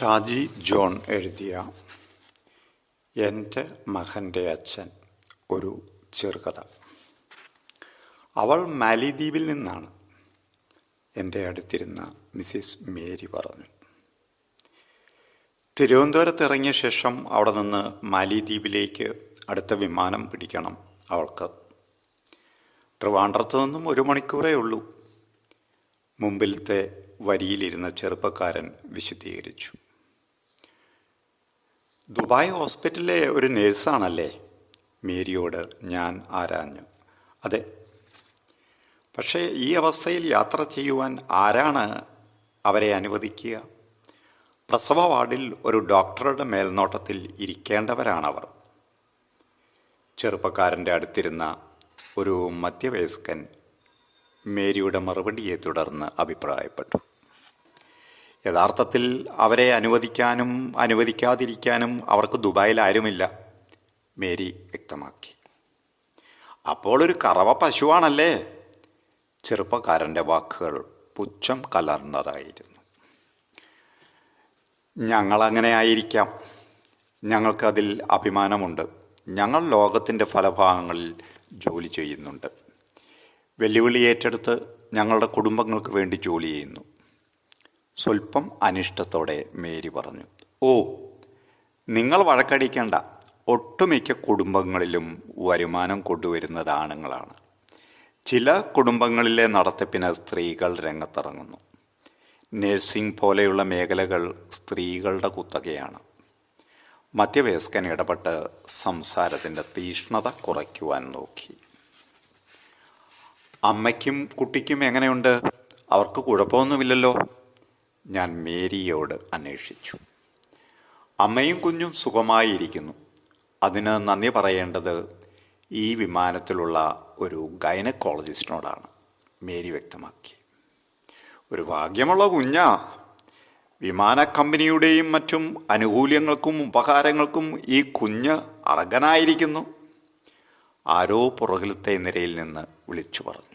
Shaji John എഴുതിയ എന്റെ മകന്റെ അച്ഛൻ ഒരു ചെറുകഥ. അവൾ മാലിദ്വീപിൽ നിന്നാണ്. എന്റെ അടുത്തിരുന്ന മിസ്സിസ് മേരി പറഞ്ഞു. തിരുവനന്തപുരത്ത് ഇറങ്ങിയ ശേഷം അവിടെ നിന്ന് മാലിദ്വീപിലേക്ക് അടുത്ത വിമാനം പിടിക്കണം അവൾക്ക്. ട്രിവാൻഡ്രത്ത് നിന്നും ഒരു മണിക്കൂറേ ഉള്ളൂ. മുമ്പിലത്തെ വരിയിലിരുന്ന ചെറുപ്പക്കാരൻ വിശദീകരിച്ചു. ദുബായ് ഹോസ്പിറ്റലിലെ ഒരു നേഴ്സാണല്ലേ? മേരിയോട് ഞാൻ ആരാഞ്ഞു. അതെ. പക്ഷേ ഈ അവസ്ഥയിൽ യാത്ര ചെയ്യുവാൻ ആരാണ് അവരെ അനുവദിക്കുക? പ്രസവ വാർഡിൽ ഒരു ഡോക്ടറുടെ മേൽനോട്ടത്തിൽ ഇരിക്കേണ്ടവരാണവർ. ചെറുപ്പക്കാരന്റെ അടുത്തിരുന്ന ഒരു മധ്യവയസ്കൻ മേരിയുടെ മറുപടിയെ തുടർന്ന് അഭിപ്രായപ്പെട്ടു. യഥാർത്ഥത്തിൽ അവരെ അനുവദിക്കാനും അനുവദിക്കാതിരിക്കാനും അവർക്ക് ദുബായിൽ ആരുമില്ല മേരി വ്യക്തമാക്കി. അപ്പോൾ ഒരു കറവ പശുവാണല്ലേ? ചെറുപ്പക്കാരന്റെ വാക്കുകൾ പുച്ഛം കലർന്നതായിരുന്നു. ഞങ്ങളങ്ങനെ ആയിരിക്കാം. ഞങ്ങൾക്കതിൽ അഭിമാനമുണ്ട്. ഞങ്ങൾ ലോകത്തിന്റെ ഫലഭാഗങ്ങളിൽ ജോലി ചെയ്യുന്നുണ്ട്. വെല്ലുവിളി ഏറ്റെടുത്ത് ഞങ്ങളുടെ കുടുംബങ്ങൾക്ക് വേണ്ടി ജോലി ചെയ്യുന്നു. സ്വല്പം അനിഷ്ടത്തോടെ മേരി പറഞ്ഞു ഓ നിങ്ങൾ വഴക്കടിക്കേണ്ട. ഒട്ടുമിക്ക കുടുംബങ്ങളിലും വരുമാനം കൊണ്ടുവരുന്നത് ആണുങ്ങളാണ്. ചില കുടുംബങ്ങളിലെ നടത്തിപ്പിന് സ്ത്രീകൾ രംഗത്തിറങ്ങുന്നു. നഴ്സിംഗ് പോലെയുള്ള മേഖലകൾ സ്ത്രീകളുടെ കുത്തകയാണ്. മധ്യവയസ്കൻ ഇടപെട്ട് സംസാരത്തിന്റെ തീഷ്ണത കുറയ്ക്കുവാൻ നോക്കി. അമ്മയ്ക്കും കുട്ടിക്കും എങ്ങനെയുണ്ട്? അവർക്ക് കുഴപ്പമൊന്നുമില്ലല്ലോ. ഞാൻ മേരിയോട് അന്വേഷിച്ചു. അമ്മയും കുഞ്ഞും സുഖമായിരിക്കുന്നു. അതിന് നന്ദി പറയേണ്ടത് ഈ വിമാനത്തിലുള്ള ഒരു ഗൈനക്കോളജിസ്റ്റിനോടാണ്. മേരി വ്യക്തമാക്കി. ഒരു ഭാഗ്യമുള്ള കുഞ്ഞാ. വിമാന കമ്പനിയുടെയും മറ്റും അനുകൂല്യങ്ങൾക്കും ഉപകാരങ്ങൾക്കും ഈ കുഞ്ഞ് അർഹനായിരിക്കുന്നു. ആരോ പുറകിലത്തെ നിരയിൽ നിന്ന് വിളിച്ചു പറഞ്ഞു.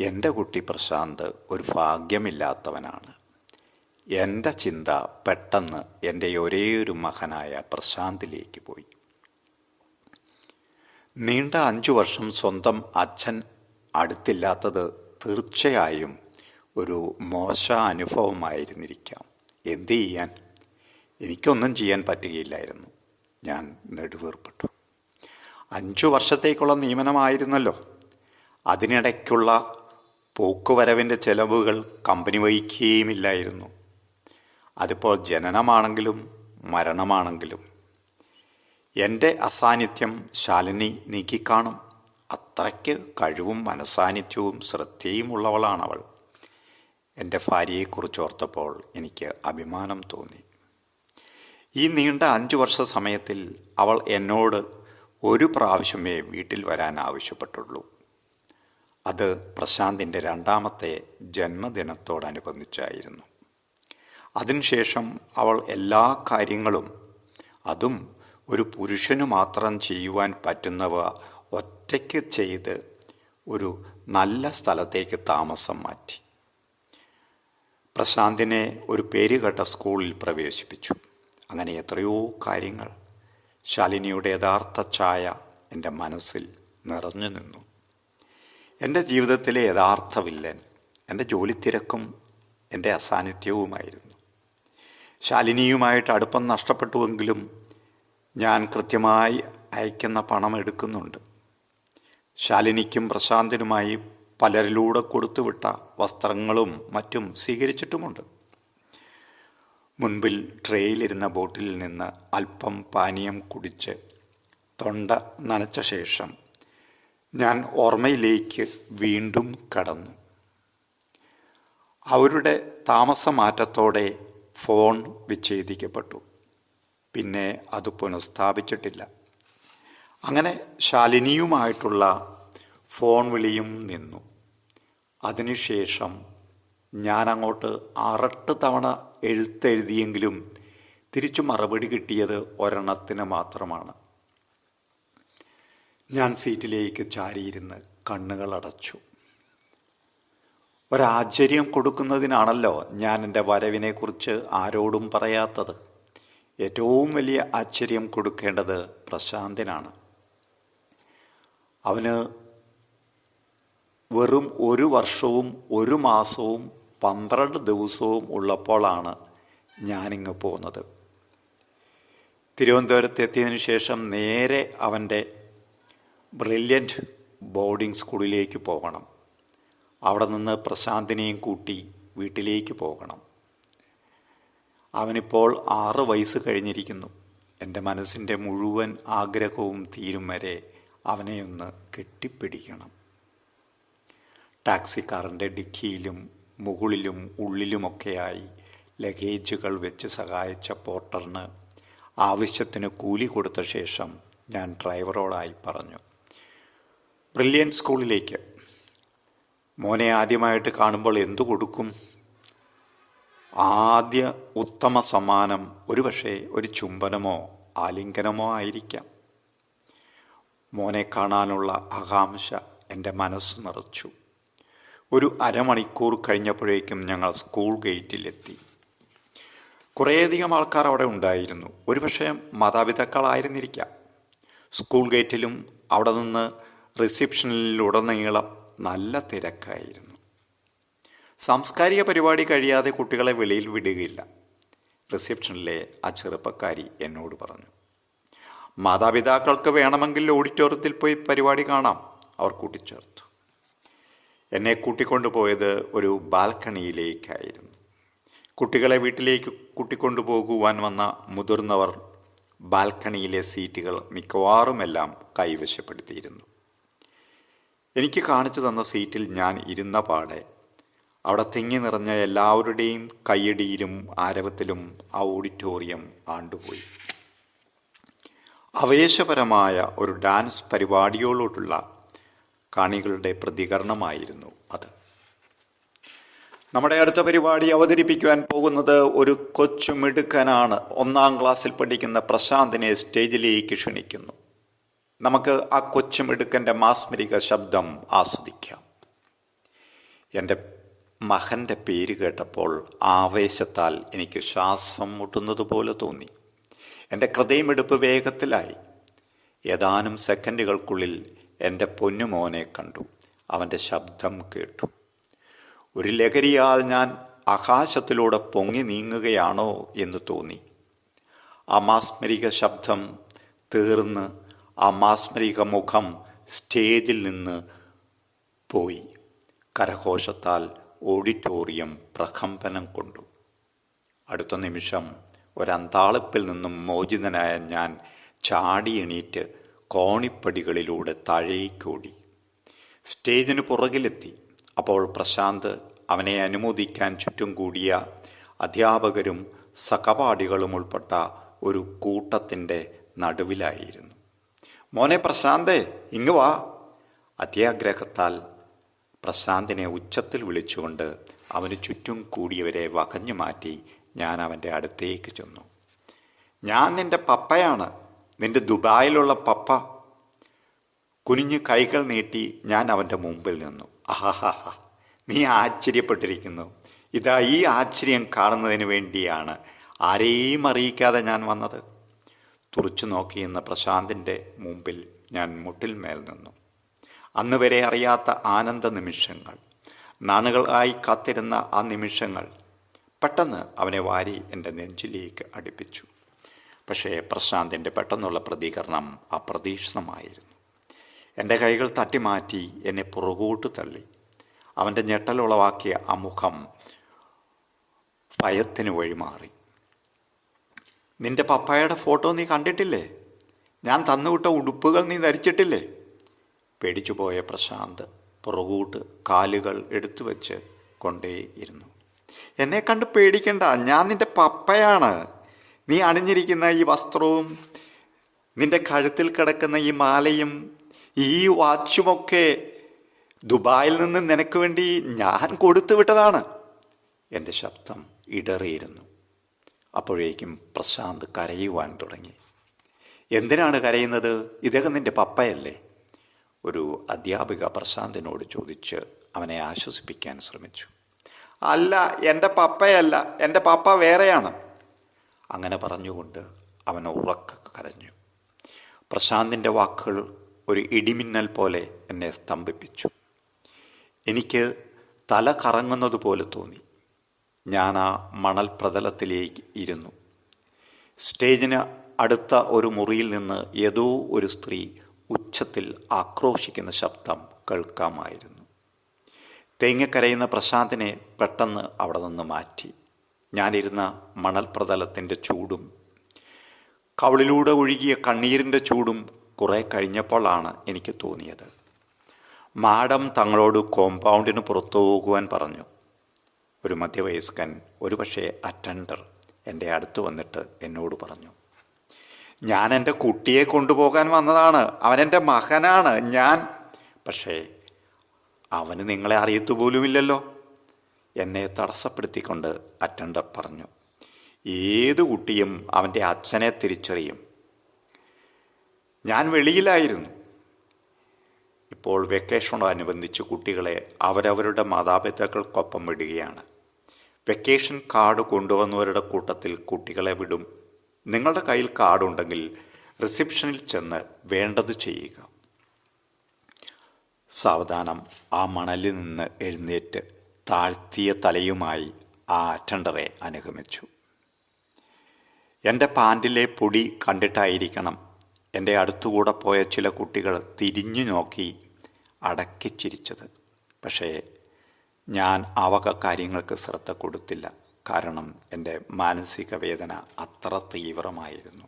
എന്റെ കുട്ടി പ്രശാന്ത് ഒരു ഭാഗ്യമില്ലാത്തവനാണ്. എന്റെ ചിന്ത പെട്ടെന്ന് എന്റെ ഒരേയൊരു മകനായ പ്രശാന്തിലേക്ക് പോയി. നീണ്ട അഞ്ചു വർഷം സ്വന്തം അച്ഛൻ അടുത്തില്ലാത്തത് തീർച്ചയായും ഒരു മോശ അനുഭവമായിരുന്നിരിക്കാം. എന്തു ചെയ്യാൻ? എനിക്കൊന്നും ചെയ്യാൻ പറ്റുകയില്ലായിരുന്നു. ഞാൻ നെടുവേർപ്പെട്ടു. അഞ്ചു വർഷത്തേക്കുള്ള നിയമനമായിരുന്നല്ലോ. അതിനിടയ്ക്കുള്ള പോക്കുവരവിന്റെ ചെലവുകൾ കമ്പനി വഹിക്കുകയുമില്ലായിരുന്നു. അതിപ്പോൾ ജനനമാണെങ്കിലും മരണമാണെങ്കിലും. എന്റെ അസാന്നിധ്യം ശാലിനി നീക്കിക്കാണും. അത്രയ്ക്ക് കഴിവും മനസാന്നിധ്യവും ശ്രദ്ധയും ഉള്ളവളാണവൾ. എന്റെ ഭാര്യയെക്കുറിച്ച് ഓർത്തപ്പോൾ എനിക്ക് അഭിമാനം തോന്നി. ഈ നീണ്ട അഞ്ചു വർഷ സമയത്തിൽ അവൾ എന്നോട് ഒരു പ്രാവശ്യമേ വീട്ടിൽ വരാൻ ആവശ്യപ്പെട്ടുള്ളൂ. അത് പ്രശാന്തിന്റെ രണ്ടാമത്തെ ജന്മദിനത്തോടനുബന്ധിച്ചായിരുന്നു. അതിനുശേഷം അവൾ എല്ലാ കാര്യങ്ങളും അതും ഒരു പുരുഷന് മാത്രം ചെയ്യുവാൻ പറ്റുന്നവ ഒറ്റയ്ക്ക് ചെയ്ത് ഒരു നല്ല സ്ഥലത്തേക്ക് താമസം മാറ്റി. പ്രശാന്തിനെ ഒരു പേരുകെട്ട സ്കൂളിൽ പ്രവേശിപ്പിച്ചു. അങ്ങനെ എത്രയോ കാര്യങ്ങൾ ശാലിനിയുടെ യഥാർത്ഥ ഛായ എന്റെ മനസ്സിൽ നിറഞ്ഞു നിന്നു. എന്റെ ജീവിതത്തിലെ യഥാർത്ഥ വില്ലൻ എന്റെ ജോലി തിരക്കും എന്റെ അസാന്നിധ്യവുമായിരുന്നു. ശാലിനിയുമായിട്ട് അടുപ്പം നഷ്ടപ്പെട്ടുവെങ്കിലും ഞാൻ കൃത്യമായി അയക്കുന്ന പണം എടുക്കുന്നുണ്ട്. ശാലിനിക്കും പ്രശാന്തിനുമായി പലരിലൂടെ കൊടുത്തുവിട്ട വസ്ത്രങ്ങളും മറ്റും സ്വീകരിച്ചിട്ടുമുണ്ട്. മുൻപിൽ ട്രേയിലിരുന്ന ബോട്ടിൽ നിന്ന് അല്പം പാനീയം കുടിച്ച് തൊണ്ട നനച്ച ശേഷം ഞാൻ ഓർമ്മയിലേക്ക് വീണ്ടും കടന്നു. അവരുടെ താമസമാറ്റത്തോടെ ഫോൺ വിച്ഛേദിക്കപ്പെട്ടു. പിന്നെ അത് പുനഃസ്ഥാപിച്ചിട്ടില്ല. അങ്ങനെ ശാലിനിയുമായിട്ടുള്ള ഫോൺ വിളിയും നിന്നു. അതിനുശേഷം ഞാൻ അങ്ങോട്ട് ആറെട്ട് തവണ എഴുത്തെഴുതിയെങ്കിലും തിരിച്ചു മറുപടി കിട്ടിയത് ഒരെണ്ണത്തിന് മാത്രമാണ്. ഞാൻ സീറ്റിലേക്ക് ചാരിയിരുന്ന് കണ്ണുകൾ അടച്ചു ഒരാശ്ചര്യം കൊടുക്കുന്നതിനാണല്ലോ ഞാൻ എന്റെ വരവിനെക്കുറിച്ച് ആരോടും പറയാത്തത്. ഏറ്റവും വലിയ ആശ്ചര്യം കൊടുക്കേണ്ടത് പ്രശാന്തിനാണ്. അവന് വെറും ഒരു വർഷവും ഒരു മാസവും പന്ത്രണ്ട് ദിവസവും ഉള്ളപ്പോഴാണ് ഞാനിങ്ങ് പോകുന്നത് തിരുവനന്തപുരത്ത് എത്തിയതിനു ശേഷം നേരെ അവന്റെ ബ്രില്യന്റ് ബോർഡിംഗ് സ്കൂളിലേക്ക് പോകണം. അവിടെ നിന്ന് പ്രശാന്തിനെയും കൂട്ടി വീട്ടിലേക്ക് പോകണം. അവനിപ്പോൾ ആറ് വയസ്സ് കഴിഞ്ഞിരിക്കുന്നു. എന്റെ മനസ്സിന്റെ മുഴുവൻ ആഗ്രഹവും തീരും വരെ ഒന്ന് കെട്ടിപ്പിടിക്കണം. ടാക്സിക്കാരന്റെ ഡിക്കിയിലും മുകളിലും ഉള്ളിലുമൊക്കെയായി ലഗേജുകൾ വെച്ച് സഹായിച്ച പോർട്ടറിന് ആവശ്യത്തിന് കൂലി കൊടുത്ത ശേഷം ഞാൻ ഡ്രൈവറോടായി പറഞ്ഞു. ബ്രില്യൻ സ്കൂളിലേക്ക്. മോനെ ആദ്യമായിട്ട് കാണുമ്പോൾ എന്തു കൊടുക്കും? ആദ്യ ഉത്തമ സമ്മാനം ഒരുപക്ഷെ ഒരു ചുംബനമോ ആലിംഗനമോ ആയിരിക്കാം. മോനെ കാണാനുള്ള ആകാംക്ഷ എന്റെ മനസ്സ് നിറച്ചു. ഒരു അരമണിക്കൂർ കഴിഞ്ഞപ്പോഴേക്കും ഞങ്ങൾ സ്കൂൾ ഗേറ്റിലെത്തി. കുറേയധികം ആൾക്കാർ അവിടെ ഉണ്ടായിരുന്നു. ഒരുപക്ഷെ മാതാപിതാക്കളായിരുന്നിരിക്കാം. സ്കൂൾ ഗേറ്റിലും അവിടെ നിന്ന് റിസപ്ഷനിലുടനീളം നല്ല തിരക്കായിരുന്നു. സാംസ്കാരിക പരിപാടി കഴിയാതെ കുട്ടികളെ വെളിയിൽ വിടുകയില്ല. റിസപ്ഷനിലെ ആ ചെറുപ്പക്കാരി എന്നോട് പറഞ്ഞു മാതാപിതാക്കൾക്ക് വേണമെങ്കിൽ ഓഡിറ്റോറിയത്തിൽ പോയി പരിപാടി കാണാം അവർ കൂട്ടിച്ചേർത്തു. എന്നെ കൂട്ടിക്കൊണ്ടുപോയത് ഒരു ബാൽക്കണിയിലേക്കായിരുന്നു. കുട്ടികളെ വീട്ടിലേക്ക് കൂട്ടിക്കൊണ്ടുപോകുവാൻ വന്ന മുതിർന്നവർ ബാൽക്കണിയിലെ സീറ്റുകൾ മിക്കവാറുമെല്ലാം കൈവശപ്പെടുത്തിയിരുന്നു. എനിക്ക് കാണിച്ചു തന്ന സീറ്റിൽ ഞാൻ ഇരുന്ന പാടെ. അവിടെ തിങ്ങി നിറഞ്ഞ എല്ലാവരുടെയും കയ്യടിയിലും ആരവത്തിലും ആ ഓഡിറ്റോറിയം ആണ്ടുപോയി. ആവേശപരമായ ഒരു ഡാൻസ് പരിപാടിയോടുള്ള കാണികളുടെ പ്രതികരണമായിരുന്നു അത്. നമ്മുടെ അടുത്ത പരിപാടി അവതരിപ്പിക്കുവാൻ പോകുന്നത് ഒരു കൊച്ചു മിടുക്കനാണ് ഒന്നാം ക്ലാസ്സിൽ പഠിക്കുന്ന പ്രശാന്തിനെ സ്റ്റേജിലേക്ക് ക്ഷണിക്കുന്നു. നമുക്ക് ആ കൊച്ചുമിടുക്കന്റെ മാസ്മരിക ശബ്ദം ആസ്വദിക്കാം. എന്റെ മകന്റെ പേര് കേട്ടപ്പോൾ ആവേശത്താൽ എനിക്ക് ശ്വാസം മുട്ടുന്നത് പോലെ തോന്നി. എന്റെ ഹൃദയമെടുപ്പ് വേഗത്തിലായി. ഏതാനും സെക്കൻഡുകൾക്കുള്ളിൽ എന്റെ പൊന്നുമോനെ കണ്ടു. അവന്റെ ശബ്ദം കേട്ടു. ഒരു ലഹരിയാൽ ഞാൻ ആകാശത്തിലൂടെ പൊങ്ങി നീങ്ങുകയാണോ എന്ന് തോന്നി. ആ മാസ്മരിക ശബ്ദം തീർന്ന് ആ മാസ്മരിക മുഖം സ്റ്റേജിൽ നിന്ന് പോയി. കരഘോഷത്താൽ ഓഡിറ്റോറിയം പ്രകമ്പനം കൊണ്ടു. അടുത്ത നിമിഷം ഒരന്താളിപ്പിൽ നിന്നും മോചിതനായ ഞാൻ ചാടി എണീറ്റ് കോണിപ്പടികളിലൂടെ താഴേക്കോടി സ്റ്റേജിന് പുറകിലെത്തി. അപ്പോൾ പ്രശാന്ത് അവനെ അനുമോദിക്കാൻ ചുറ്റും കൂടിയ അധ്യാപകരും സഹപാഠികളും ഉൾപ്പെട്ട ഒരു കൂട്ടത്തിന്റെ നടുവിലായിരുന്നു. മോനെ പ്രശാന്തേ ഇങ്ങ് വാ. അത്യാഗ്രഹത്താൽ പ്രശാന്തിനെ ഉച്ചത്തിൽ വിളിച്ചുകൊണ്ട് അവന് ചുറ്റും കൂടിയവരെ വകഞ്ഞു മാറ്റി ഞാൻ അവന്റെ അടുത്തേക്ക് ചെന്നു. ഞാൻ നിന്റെ പപ്പയാണ് നിന്റെ ദുബായിലുള്ള പപ്പ. കുനിഞ്ഞ് കൈകൾ നീട്ടി ഞാൻ അവന്റെ മുമ്പിൽ നിന്നു. ആഹാഹാ നീ ആശ്ചര്യപ്പെട്ടിരിക്കുന്നു. ഇതാ ഈ ആശ്ചര്യം കാണുന്നതിന് വേണ്ടിയാണ് ആരെയും അറിയിക്കാതെ ഞാൻ വന്നത്. തുറച്ചു നോക്കിയെന്ന പ്രശാന്തിന്റെ മുമ്പിൽ ഞാൻ മുട്ടിൽമേൽ നിന്നു. അന്ന് വരെ അറിയാത്ത ആനന്ദ നിമിഷങ്ങൾ. നാണുകളായി കാത്തിരുന്ന ആ നിമിഷങ്ങൾ പെട്ടെന്ന് അവനെ വാരി എന്റെ നെഞ്ചിലേക്ക് അടുപ്പിച്ചു. പക്ഷേ പ്രശാന്തിന്റെ പെട്ടെന്നുള്ള പ്രതികരണം അപ്രതീക്ഷിതമായിരുന്നു. എന്റെ കൈകൾ തട്ടിമാറ്റി എന്നെ പുറകോട്ട് തള്ളി. അവന്റെ ഞെട്ടലുളവാക്കിയ ആ മുഖം ഭയത്തിന് വഴിമാറി. നിന്റെ പപ്പായയുടെ ഫോട്ടോ നീ കണ്ടിട്ടില്ലേ? ഞാൻ തന്നുവിട്ട ഉടുപ്പുകൾ നീ ധരിച്ചിട്ടില്ലേ? പേടിച്ചുപോയ പ്രശാന്ത് പുറകൂട്ട് കാലുകൾ എടുത്തു വെച്ച് കൊണ്ടേയിരുന്നു. എന്നെ കണ്ട് പേടിക്കണ്ട ഞാൻ നിന്റെ പപ്പയാണ്. നീ അണിഞ്ഞിരിക്കുന്ന ഈ വസ്ത്രവും നിന്റെ കഴുത്തിൽ കിടക്കുന്ന ഈ മാലയും ഈ വാച്ചുമൊക്കെ ദുബായിൽ നിന്ന് നിനക്ക് വേണ്ടി ഞാൻ കൊടുത്തു വിട്ടതാണ് എന്റെ ശബ്ദം ഇടറിയിരുന്നു. അപ്പോഴേക്കും പ്രശാന്ത് കരയുവാൻ തുടങ്ങി. എന്തിനാണ് കരയുന്നത്? ഇദ്ദേഹം നിന്റെ പപ്പയല്ലേ? ഒരു അധ്യാപിക പ്രശാന്തിനോട് ചോദിച്ച് അവനെ ആശ്വസിപ്പിക്കാൻ ശ്രമിച്ചു. അല്ല എന്റെ പപ്പയല്ല എന്റെ പപ്പ വേറെയാണ്. അങ്ങനെ പറഞ്ഞുകൊണ്ട് അവൻ ഉറക്ക കരഞ്ഞു. പ്രശാന്തിന്റെ വാക്കുകൾ ഒരു ഇടിമിന്നൽ പോലെ എന്നെ സ്തംഭിപ്പിച്ചു. എനിക്ക് തല കറങ്ങുന്നത് പോലെ തോന്നി. ഞാൻ ആ മണൽ പ്രതലത്തിലേക്ക് ഇരുന്നു. സ്റ്റേജിന് അടുത്ത ഒരു മുറിയിൽ നിന്ന് ഏതോ ഒരു സ്ത്രീ ഉച്ചത്തിൽ ആക്രോശിക്കുന്ന ശബ്ദം കേൾക്കാമായിരുന്നു. തേങ്ങക്കരയുന്ന പ്രശാന്തിനെ പെട്ടെന്ന് അവിടെ നിന്ന് മാറ്റി. ഞാനിരുന്ന മണൽ പ്രതലത്തിന്റെ ചൂടും കവളിലൂടെ ഒഴുകിയ കണ്ണീരിന്റെ ചൂടും കുറേ കഴിഞ്ഞപ്പോഴാണ് എനിക്ക് തോന്നിയത്. മാഡം തങ്ങളോട് കോമ്പൗണ്ടിന് പുറത്തു പോകുവാൻ പറഞ്ഞു. ഒരു മധ്യവയസ്കൻ ഒരുപക്ഷെ അറ്റൻഡർ എന്റെ അടുത്ത് വന്നിട്ട് എന്നോട് പറഞ്ഞു ഞാൻ എന്റെ കുട്ടിയെ കൊണ്ടുപോകാൻ വന്നതാണ്. അവൻ എന്റെ മകനാണ്. ഞാൻ പക്ഷേ അവന് നിങ്ങളെ അറിയത്തു പോലുമില്ലല്ലോ. എന്നെ തടസ്സപ്പെടുത്തിക്കൊണ്ട് അറ്റൻഡർ പറഞ്ഞു ഏത് കുട്ടിയും അവന്റെ അച്ഛനെ തിരിച്ചറിയും. ഞാൻ വെളിയിലായിരുന്നു. ഇപ്പോൾ വെക്കേഷനോടനുബന്ധിച്ച് കുട്ടികളെ അവരവരുടെ മാതാപിതാക്കൾക്കൊപ്പം വിടുകയാണ്. വെക്കേഷൻ കാർഡ് കൊണ്ടുവന്നവരുടെ കൂട്ടത്തിൽ കുട്ടികളെ വിടും. നിങ്ങളുടെ കയ്യിൽ കാർഡുണ്ടെങ്കിൽ റിസപ്ഷനിൽ ചെന്ന് വേണ്ടത് ചെയ്യുക. സാവധാനം ആ മണലിൽ നിന്ന് എഴുന്നേറ്റ് താഴ്ത്തിയ തലയുമായി ആ അറ്റൻഡറെ അനുഗമിച്ചു. എന്റെ പാന്റിലെ പൊടി കണ്ടിട്ടായിരിക്കണം. എന്റെ അടുത്തുകൂടെ പോയ ചില കുട്ടികൾ തിരിഞ്ഞു നോക്കി അടക്കിച്ചിരിച്ചത് പക്ഷേ ഞാൻ ആവക കാര്യങ്ങൾക്ക് ശ്രദ്ധ കൊടുത്തില്ല. കാരണം എന്റെ മാനസിക വേദന അത്ര തീവ്രമായിരുന്നു.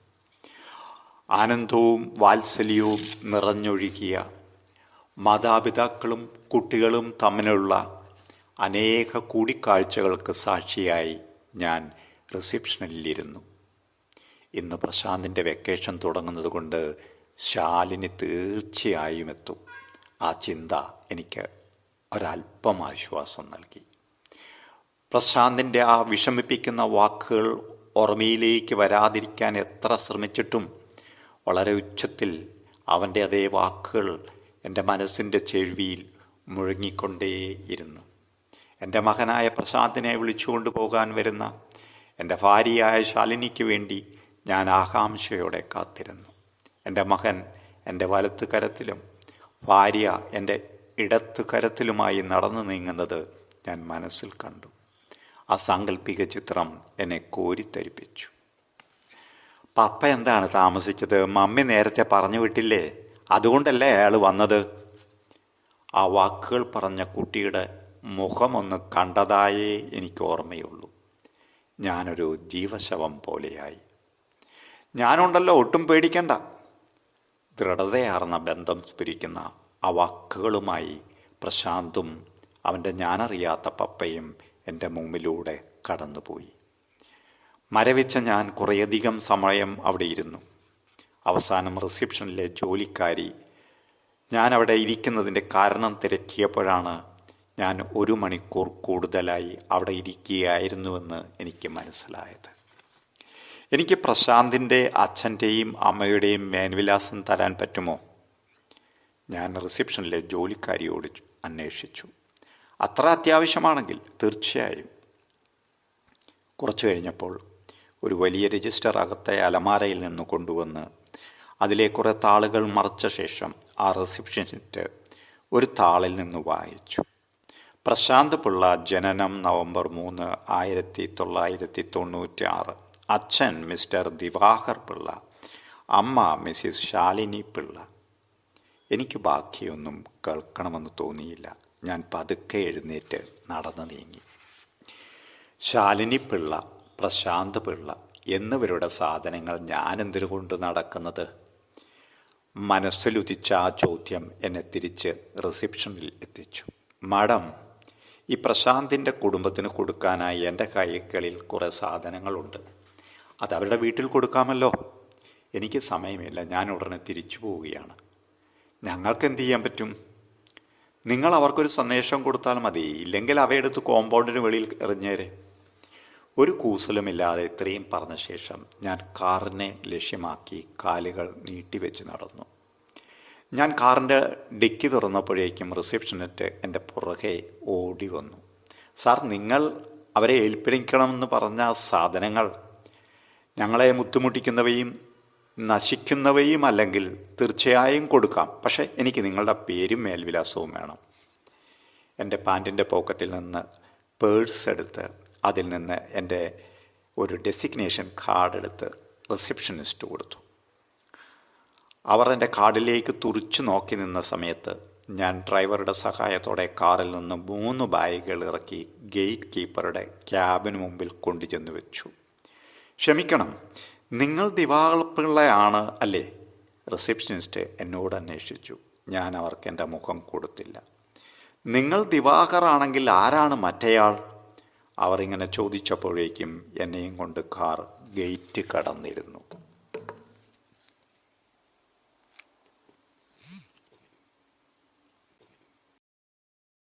ആനന്ദവും വാത്സല്യവും നിറഞ്ഞൊഴുകിയ മാതാപിതാക്കളും കുട്ടികളും തമ്മിലുള്ള അനേക കൂടിക്കാഴ്ചകൾക്ക് സാക്ഷിയായി ഞാൻ റിസപ്ഷനിലിരുന്നു. ഇന്ന് പ്രശാന്തിന്റെ വെക്കേഷൻ തുടങ്ങുന്നത് കൊണ്ട് ശാലിനി തീർച്ചയായും എത്തും. ആ ചിന്ത എനിക്ക് ഒരല്പം ആശ്വാസം നൽകി. പ്രശാന്തിന്റെ ആ വിഷമിപ്പിക്കുന്ന വാക്കുകൾ ഓർമ്മയിലേക്ക് വരാതിരിക്കാൻ എത്ര ശ്രമിച്ചിട്ടും വളരെ ഉച്ചത്തിൽ അവന്റെ അതേ വാക്കുകൾ എന്റെ മനസ്സിന്റെ ചെവിയിൽ മുഴങ്ങിക്കൊണ്ടേയിരുന്നു. എന്റെ മകനായ പ്രശാന്തിനെ വിളിച്ചുകൊണ്ട് പോകാൻ വരുന്ന എന്റെ ഭാര്യയായ ശാലിനിക്ക് വേണ്ടി ഞാൻ ആകാംക്ഷയോടെ കാത്തിരുന്നു. എന്റെ മകൻ എന്റെ വലത്തു കരത്തിലും ഭാര്യ എന്റെ ഇടത്തു കരത്തിലുമായി നടന്നു നീങ്ങുന്നത് ഞാൻ മനസ്സിൽ കണ്ടു. ആ സാങ്കല്പിക ചിത്രം എന്നെ കോരിത്തരിപ്പിച്ചു പപ്പ എന്താണ് താമസിച്ചത്? മമ്മി നേരത്തെ പറഞ്ഞു വിട്ടില്ലേ? അതുകൊണ്ടല്ലേ അയാൾ വന്നത്? ആ വാക്കുകൾ പറഞ്ഞ കുട്ടിയുടെ മുഖമൊന്ന് കണ്ടതായേ എനിക്ക് ഓർമ്മയുള്ളൂ. ഞാനൊരു ജീവശവം പോലെയായി. ഞാനുണ്ടല്ലോ ഒട്ടും പേടിക്കണ്ട. ദൃഢതയാർന്ന ബന്ധം സ്ഫുരിക്കുന്ന ആ വാക്കുകളുമായി പ്രശാന്തും അവന്റെ ഞാനറിയാത്ത പപ്പയും എന്റെ മുമ്പിലൂടെ കടന്നുപോയി. മരവിച്ച ഞാൻ കുറേയധികം സമയം അവിടെ ഇരുന്നു. അവസാനം റിസപ്ഷനിലെ ജോലിക്കാരി ഞാൻ അവിടെ ഇരിക്കുന്നതിന്റെ കാരണം തിരക്കിയപ്പോഴാണ് ഞാൻ ഒരു മണിക്കൂർ കൂടുതലായി അവിടെ ഇരിക്കുകയായിരുന്നുവെന്ന് എനിക്ക് മനസ്സിലായത്. എനിക്ക് പ്രശാന്തിന്റെ അച്ഛന്റെയും അമ്മയുടെയും മേൻവിലാസം തരാൻ പറ്റുമോ? ഞാൻ റിസപ്ഷനിലെ ജോലിക്കാരിയോട് അന്വേഷിച്ചു. അത്ര അത്യാവശ്യമാണെങ്കിൽ തീർച്ചയായും. കുറച്ചു കഴിഞ്ഞപ്പോൾ ഒരു വലിയ രജിസ്റ്റർ അകത്തെ അലമാരയിൽ നിന്ന് കൊണ്ടുവന്ന് അതിലെ കുറേ താളുകൾ മറച്ച ശേഷം ആ റിസപ്ഷനിസ്റ്റ് ഒരു താളിൽ നിന്ന് വായിച്ചു. പ്രശാന്ത് പിള്ള ജനനം നവംബർ മൂന്ന് ആയിരത്തി തൊള്ളായിരത്തി തൊണ്ണൂറ്റി ആറ് അച്ഛൻ മിസ്റ്റർ ദിവാകർ പിള്ള അമ്മ മിസ്സിസ് ശാലിനി പിള്ള. എനിക്ക് ബാക്കിയൊന്നും കേൾക്കണമെന്ന് തോന്നിയില്ല. ഞാൻ പതുക്കെ എഴുന്നേറ്റ് നടന്നു നീങ്ങി. ശാലിനി പിള്ള പ്രശാന്ത് പിള്ള എന്നിവരുടെ സാധനങ്ങൾ ഞാൻ എന്തിനു കൊണ്ട് നടക്കുന്നത്? മനസ്സിലുദിച്ച ആ ചോദ്യം എന്നെ തിരിച്ച് റിസപ്ഷനിൽ എത്തിച്ചു. മാഡം ഈ പ്രശാന്തിന്റെ കുടുംബത്തിന് കൊടുക്കാനായി എന്റെ കൈകളിൽ കുറേ സാധനങ്ങളുണ്ട്. അത് അവരുടെ വീട്ടിൽ കൊടുക്കാമല്ലോ. എനിക്ക് സമയമില്ല. ഞാൻ ഉടനെ തിരിച്ചു പോവുകയാണ്. ഞങ്ങൾക്ക് എന്ത് ചെയ്യാൻ പറ്റും? നിങ്ങൾ അവർക്കൊരു സന്ദേശം കൊടുത്താൽ മതി. ഇല്ലെങ്കിൽ അവയെടുത്ത് കോമ്പൗണ്ടിന് വെളിയിൽ എറിഞ്ഞേരെ. ഒരു കൂസലുമില്ലാതെ ഇത്രയും പറഞ്ഞ ശേഷം ഞാൻ കാറിനെ ലക്ഷ്യമാക്കി കാലുകൾ നീട്ടിവെച്ച് നടന്നു. ഞാൻ കാറിന്റെ ഡിക്കി തുറന്നപ്പോഴേക്കും റിസപ്ഷനിസ്റ്റ് എന്റെ പുറകെ ഓടി വന്നു. സാർ നിങ്ങൾ അവരെ ഏൽപ്പിക്കണമെന്ന് പറഞ്ഞ സാധനങ്ങൾ ഞങ്ങളെ മുത്തുമുട്ടിക്കുന്നവയും നശിക്കുന്നവയും അല്ലെങ്കിൽ തീർച്ചയായും കൊടുക്കാം. പക്ഷേ എനിക്ക് നിങ്ങളുടെ പേരും മേൽവിലാസവും വേണം. എന്റെ പാന്റിന്റെ പോക്കറ്റിൽ നിന്ന് പേഴ്സ് എടുത്ത് അതിൽ നിന്ന് എന്റെ ഒരു ഡെസിഗ്നേഷൻ കാർഡ് എടുത്ത് റിസപ്ഷനിസ്റ്റ് കൊടുത്തു. അവർ എന്റെ കാർഡിലേക്ക് തുറിച്ചു നോക്കി നിന്ന സമയത്ത് ഞാൻ ഡ്രൈവറുടെ സഹായത്തോടെ കാറിൽ നിന്ന് മൂന്ന് ബാഗുകൾ ഇറക്കി ഗേറ്റ് കീപ്പറുടെ ക്യാബിന് മുമ്പിൽ കൊണ്ടുചെന്ന് വെച്ചു. ക്ഷമിക്കണം. നിങ്ങൾ ദിവാളപ്പിള്ളയാണ് അല്ലേ? റിസപ്ഷനിസ്റ്റ് എന്നോട് അന്വേഷിച്ചു. ഞാൻ അവർക്ക് എന്റെ മുഖം കൊടുത്തില്ല. നിങ്ങൾ ദിവാകറാണെങ്കിൽ ആരാണ് മറ്റേയാൾ? അവർ ഇങ്ങനെ ചോദിച്ചപ്പോഴേക്കും എന്നെയും കൊണ്ട് കാർ ഗേറ്റ് കടന്നിരുന്നു.